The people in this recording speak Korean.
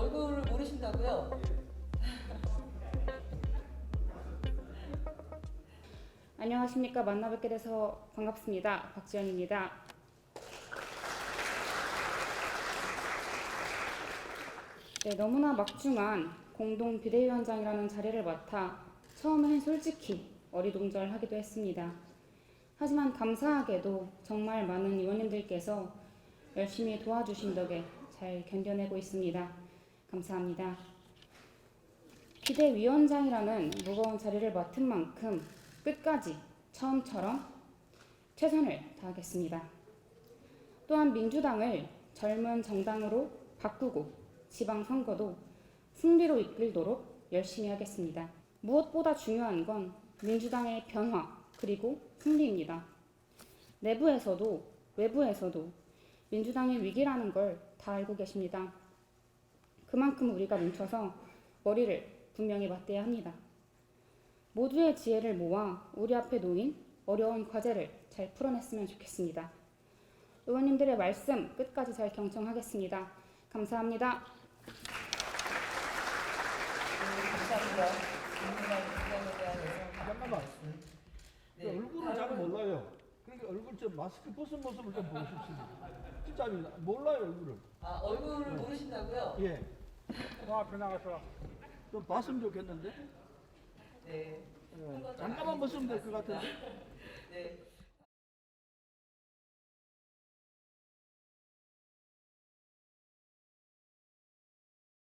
얼굴을 모르신다고요? 안녕하십니까. 만나 뵙게 돼서 반갑습니다. 박지연입니다. 네 너무나 막중한 공동 비대위원장이라는 자리를 맡아 처음엔 솔직히 어리둥절하기도 했습니다. 하지만 감사하게도 정말 많은 의원님들께서 열심히 도와주신 덕에 잘 견뎌내고 있습니다 감사합니다 비대위원장이라는 무거운 자리를 맡은 만큼 끝까지 처음처럼 최선을 다하겠습니다. 또한 민주당을 젊은 정당으로 바꾸고 지방선거도 승리로 이끌도록 열심히 하겠습니다. 무엇보다 중요한 건 민주당의 변화 그리고 승리입니다. 내부에서도 외부에서도 민주당의 위기라는 걸 다 알고 계십니다. 그만큼 우리가 뭉쳐서 머리를 분명히 맞대야 합니다. 모두의 지혜를 모아 우리 앞에 놓인 어려운 과제를 잘 풀어냈으면 좋겠습니다. 의원님들의 말씀 끝까지 잘 경청하겠습니다. 감사합니다. 네, 감사합니다. 잠깐만. 네, 얼굴을 잘 몰라요. 그러니까 얼굴 좀 마스크 벗은 모습을 좀 보고 싶습니다. 진짜 몰라요 얼굴을. 아, 얼굴을 모르신다고요? 예. 와, 앞에 나가서. 좀 봤으면 좋겠는데. 네. 예. 잠깐만 벗으면 될 것 같은데. 네.